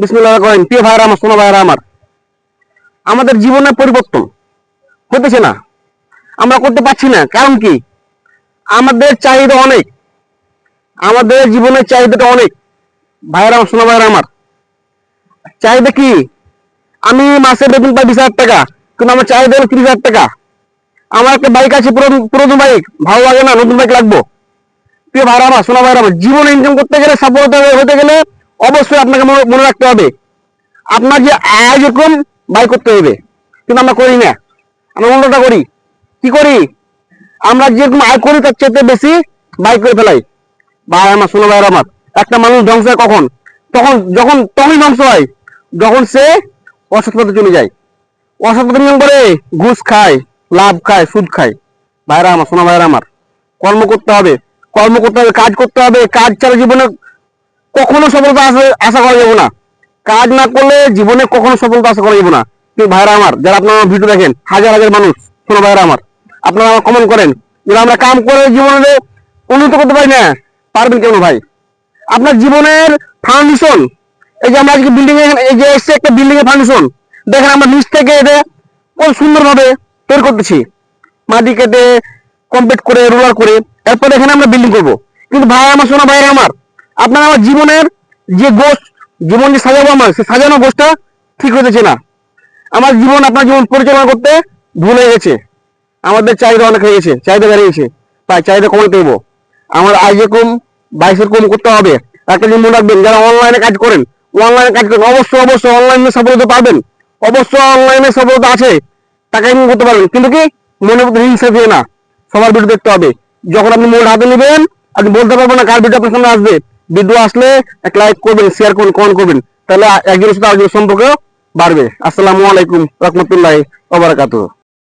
প্রিয় আমার সোনা আমার। আমাদের জীবনে পরিবর্তন হতেছে না। আমরা করতে পারছি না। কারণ কি? আমাদের চাহিদা অনেক। আমাদের জীবনের চাহিদাটা অনেক। ভাইরা আমার সোনা ভাইরা আমার। চাহিদা কি? আমি মাসে বেতন পাই বিশ হাজার টাকা, কিন্তু আমার চাহিদা হলো ত্রিশ হাজার টাকা। আমার একটা বাইক আছে, পুরো পুরোনো বাইক ভালো লাগে না, নতুন বাইক লাগবো। প্রিয় ভাইরা আমার, সোনা ভাইরা আমার। জীবনে ইনকাম করতে গেলে হতে হতে গেলে অবশ্যই আপনাকে মনে- রাখতে হবে। আপনার যে আয় যেরকম ব্যয় করতে হবে। কিন্তু আমরা করি না। আমরা উল্টোটা করি। কি করি? আমরা যেরকম আয় করি, তার চেয়ে বেশি ব্যয় করে ফেলাই। ভাই আমার, শোনো ভাইয়ের আমার, একটা মানুষ ধ্বংস হয় কখন? তখন যখন তখনই ধ্বংস হয়। যখন সে অসৎ পথে চলে যায়। অসৎ পথে নিয়ম করে ঘুষ খায়, লাভ খায়, সুদ খায়। ভাইরা আমার, শোনো ভাইরা আমার, কর্ম করতে হবে। কর্ম করতে হবে, কাজ করতে হবে। কাজ ছাড়া জীবনে কখনো সফলতা আশা- করা যাবে না। কাজ না করলে জীবনে কখনো সফলতা আশা করা যাবে না। ভাইরা আমার, যারা আপনারা ভিডিও দেখেন, হাজার হাজার মানুষ, শোনো ভাইরা আমার, আপনারা আমার কমেন্ট করেন, যে আমরা কাম করে জীবনে উন্নত করতে পারি না। পারবেন কেন ভাই? আপনার জীবনের ফাউন্ডেশন এই যে আমরা আজকে বিল্ডিং এ, এই যে এসছে একটা বিল্ডিং এর ফাউন্ডেশন দেখেন আমরা নিচ থেকে এটা কত সুন্দরভাবে তৈরি করতেছি। মাটি কেটে কমপ্লিট করে রোলার করে, এরপর এখানে আমরা বিল্ডিং করব। কিন্তু ভাই আমার, শোনা ভাই আমার আপনার আমার জীবনের যে গোষ্ঠ জীবন যে সাজাবো আমার, সে সাজানো গোষ্ঠটা ঠিক হতেছে না। আমার জীবন, আপনার জীবন পরিচালনা করতে ভুল হয়ে গেছে। আমাদের চাহিদা অনেক হয়ে গেছে, চাহিদা বেড়ে তাই চাহিদা কমাতে দেবো আমার আয় যেরকম বাইশের কম করতে হবে একটা জিনিস মনে রাখবেন। যারা অনলাইনে কাজ করেন অনলাইনে কাজ করেন, অবশ্যই অবশ্যই অনলাইনে সফল পাবেন। অবশ্যই অনলাইনে সফলতা আছে টাকা ইনকাম করতে পারবেন। কিন্তু কি মনে মধ্যে হিংসা দিয়ে না। সবার ভিডিও দেখতে হবে। যখন আপনি মোবাইল হাতে নেবেন, আপনি বলতে পারবেন না কার ভিডিও আপনার সামনে আসবে। ভিডিও আসলে এক লাইক করবেন শেয়ার করবেন কমেন্ট করবেন, তাহলে একজনের সাথে আরেকজনের সম্পর্ক বাড়বে। আসসালামু আলাইকুম রহমতুল্লাহ ওবরাকাতুহ